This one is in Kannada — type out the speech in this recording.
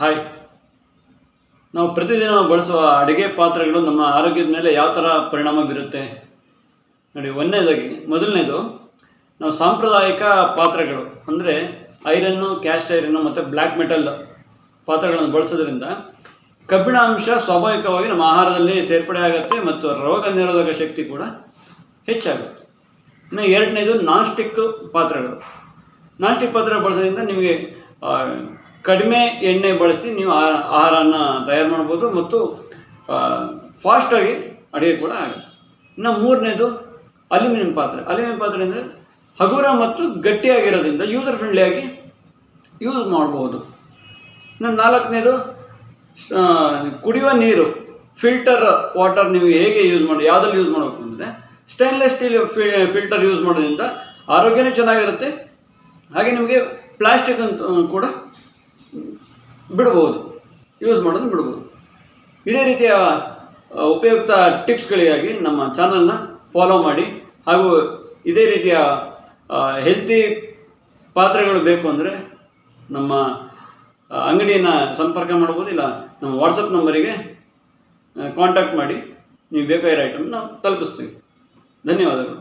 ಹಾಯ್ ನಾವು ಪ್ರತಿದಿನ ಬಳಸುವ ಅಡುಗೆ ಪಾತ್ರೆಗಳು ನಮ್ಮ ಆರೋಗ್ಯದ ಮೇಲೆ ಯಾವ ಥರ ಪರಿಣಾಮ ಬೀರುತ್ತೆ? ನೋಡಿ, ಒಂದನೇದಾಗಿ, ಮೊದಲನೇದು, ನಾವು ಸಾಂಪ್ರದಾಯಿಕ ಪಾತ್ರೆಗಳು, ಅಂದರೆ ಐರನ್ನು, ಕ್ಯಾಸ್ಟ್ ಐರನ್ನು ಮತ್ತು ಬ್ಲ್ಯಾಕ್ ಮೆಟಲ್ ಪಾತ್ರೆಗಳನ್ನು ಬಳಸೋದ್ರಿಂದ ಕಬ್ಬಿಣ ಅಂಶ ಸ್ವಾಭಾವಿಕವಾಗಿ ನಮ್ಮ ಆಹಾರದಲ್ಲಿ ಸೇರ್ಪಡೆ ಆಗುತ್ತೆ ಮತ್ತು ರೋಗ ನಿರೋಧಕ ಶಕ್ತಿ ಕೂಡ ಹೆಚ್ಚಾಗುತ್ತೆ. ಇನ್ನು ಎರಡನೇದು ನಾನ್ಸ್ಟಿಕ್ ಪಾತ್ರೆಗಳು. ನಾನ್ಸ್ಟಿಕ್ ಪಾತ್ರೆ ಬಳಸೋದ್ರಿಂದ ನಿಮಗೆ ಕಡಿಮೆ ಎಣ್ಣೆ ಬಳಸಿ ನೀವು ಆಹಾರನ ತಯಾರು ಮಾಡ್ಬೋದು ಮತ್ತು ಫಾಸ್ಟಾಗಿ ಅಡುಗೆ ಕೂಡ ಆಗುತ್ತೆ. ಇನ್ನು ಮೂರನೇದು ಅಲ್ಯೂಮಿನಿಯಂ ಪಾತ್ರೆ. ಅಲ್ಯೂಮಿನಿಯಂ ಪಾತ್ರೆ ಅಂದರೆ ಹಗುರ ಮತ್ತು ಗಟ್ಟಿಯಾಗಿರೋದ್ರಿಂದ ಯೂಸರ್ ಫ್ರೆಂಡ್ಲಿಯಾಗಿ ಯೂಸ್ ಮಾಡ್ಬೋದು. ಇನ್ನು ನಾಲ್ಕನೇದು ಕುಡಿಯುವ ನೀರು ಫಿಲ್ಟರ್ ವಾಟರ್ ನೀವು ಹೇಗೆ ಯೂಸ್ ಮಾಡಿ, ಯಾವುದ್ರಲ್ಲಿ ಯೂಸ್ ಮಾಡಬೇಕು ಅಂದರೆ ಸ್ಟೈನ್ಲೆಸ್ ಸ್ಟೀಲ್ ಫಿಲ್ಟರ್ ಯೂಸ್ ಮಾಡೋದ್ರಿಂದ ಆರೋಗ್ಯನೂ ಚೆನ್ನಾಗಿರುತ್ತೆ. ಹಾಗೆ ನಿಮಗೆ ಪ್ಲಾಸ್ಟಿಕ್ ಅಂತ ಕೂಡ ಬಿಡ್ಬೋದು. ಯೂಸ್ ಮಾಡೋದನ್ನ ಬಿಡ್ಬೋದು. ಇದೇ ರೀತಿಯ ಉಪಯುಕ್ತ ಟಿಪ್ಸ್ಗಳಿಗಾಗಿ ನಮ್ಮ ಚಾನಲ್ನ ಫಾಲೋ ಮಾಡಿ ಹಾಗೂ ಇದೇ ರೀತಿಯ ಹೆಲ್ತಿ ಪಾತ್ರೆಗಳು ಬೇಕು ಅಂದರೆ ನಮ್ಮ ಅಂಗಡಿಯನ್ನು ಸಂಪರ್ಕ ಮಾಡ್ಬೋದು ಇಲ್ಲ ನಮ್ಮ ವಾಟ್ಸಪ್ ನಂಬರಿಗೆ ಕಾಂಟ್ಯಾಕ್ಟ್ ಮಾಡಿ. ನೀವು ಬೇಕಾಗಿರೋ ಐಟಮ್ನ ತಲುಪಿಸ್ತೀವಿ. ಧನ್ಯವಾದಗಳು.